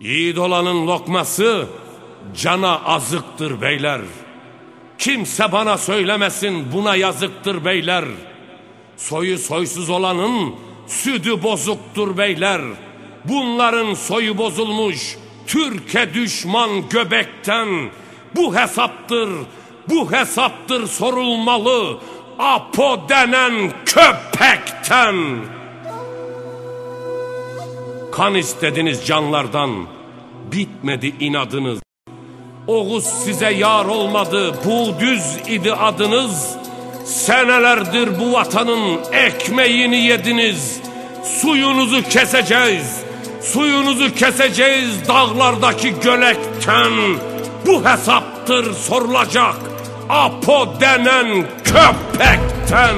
Yiğit olanın lokması cana azıktır beyler. Kimse bana söylemesin buna yazıktır beyler. Soyu soysuz olanın südü bozuktur beyler. Bunların soyu bozulmuş Türkiye düşman göbekten. Bu hesaptır, bu hesaptır sorulmalı. Apo denen köpekten. Kan istediniz canlardan, bitmedi inadınız. Oğuz size yar olmadı, bu düz idi adınız. Senelerdir bu vatanın ekmeğini yediniz. Suyunuzu keseceğiz, suyunuzu keseceğiz dağlardaki gölekten. Bu hesaptır sorulacak, Apo denen köpekten.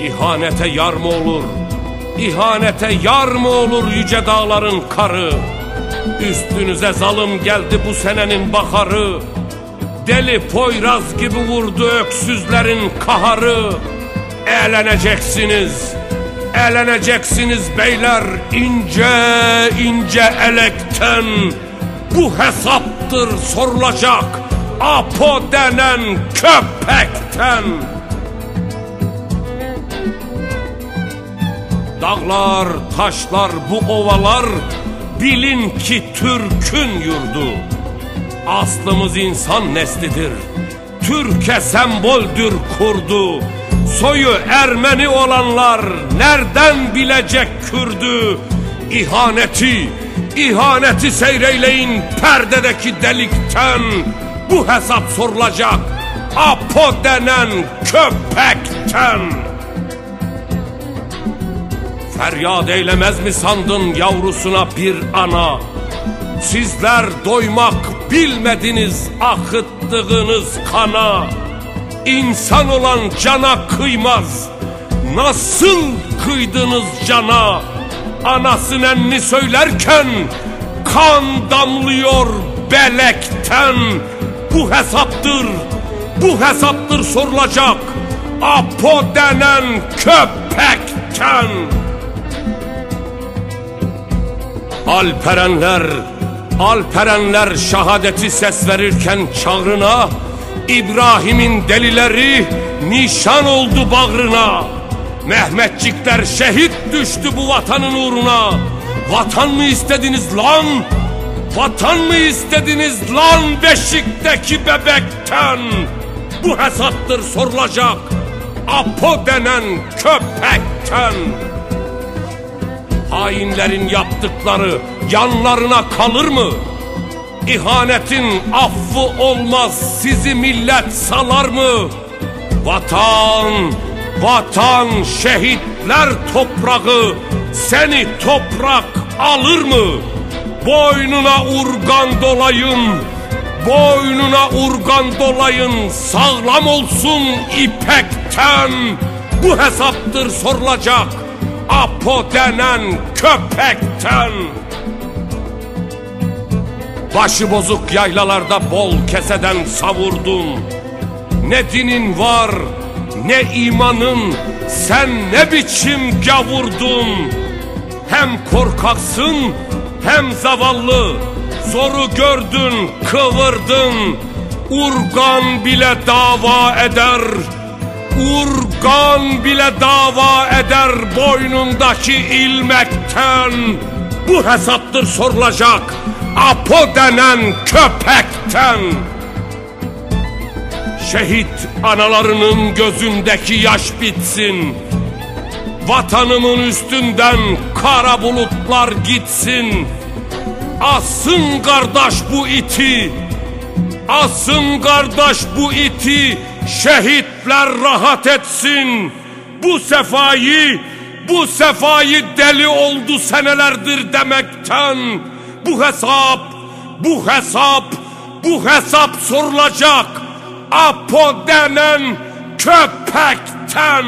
İhanete yar mı olur? İhanete yar mı olur yüce dağların karı? Üstünüze zalım geldi bu senenin baharı. Deli Poyraz gibi vurdu öksüzlerin kaharı. Eğleneceksiniz, eğleneceksiniz beyler ince ince elekten. Bu hesaptır sorulacak Apo denen köpekten. Dağlar, taşlar, bu ovalar bilin ki Türk'ün yurdu. Aslımız insan neslidir. Türkiye semboldür kurdu. Soyu Ermeni olanlar nereden bilecek Kürdü? İhaneti, ihaneti seyreyleyin perdedeki delikten. Bu hesap sorulacak Apo denen köpekten. Feryat eylemez mi sandın yavrusuna bir ana? Sizler doymak bilmediniz akıttığınız kana. İnsan olan cana kıymaz. Nasıl kıydınız cana? Anası nenni söylerken kan damlıyor belekten. Bu hesaptır, bu hesaptır sorulacak. Apo denen köpekten. Alperenler, Alperenler şahadeti ses verirken çağrına İbrahim'in delileri nişan oldu bağrına Mehmetçikler şehit düştü bu vatanın uğruna Vatan mı istediniz lan? Vatan mı istediniz lan beşikteki bebekten? Bu hesaptır sorulacak Apo denen köpekten Hainlerin yaptıkları yanlarına kalır mı? İhanetin affı olmaz sizi millet salar mı? Vatan, vatan şehitler toprağı seni toprak alır mı? Boynuna urgan dolayın, boynuna urgan dolayın sağlam olsun ipekten. Bu hesaptır sorulacak Apo denen köpekten. Başı bozuk yaylalarda bol keseden savurdun. Ne dinin var ne imanın sen ne biçim gavurdun. Hem korkaksın hem zavallı zoru gördün kıvırdın. Urgan bile dava eder. Urgan bile dava eder boynundaki ilmekten. Bu hesaptır sorulacak Apo denen köpekten. Şehit analarının gözündeki yaş bitsin. Vatanımın üstünden kara bulutlar gitsin. Asın kardeş bu iti. Asın kardeş bu iti. Şehitler rahat etsin. Bu sefayı, bu sefayı deli oldu senelerdir demekten. Bu hesap, bu hesap, bu hesap sorulacak. Apo denen köpekten.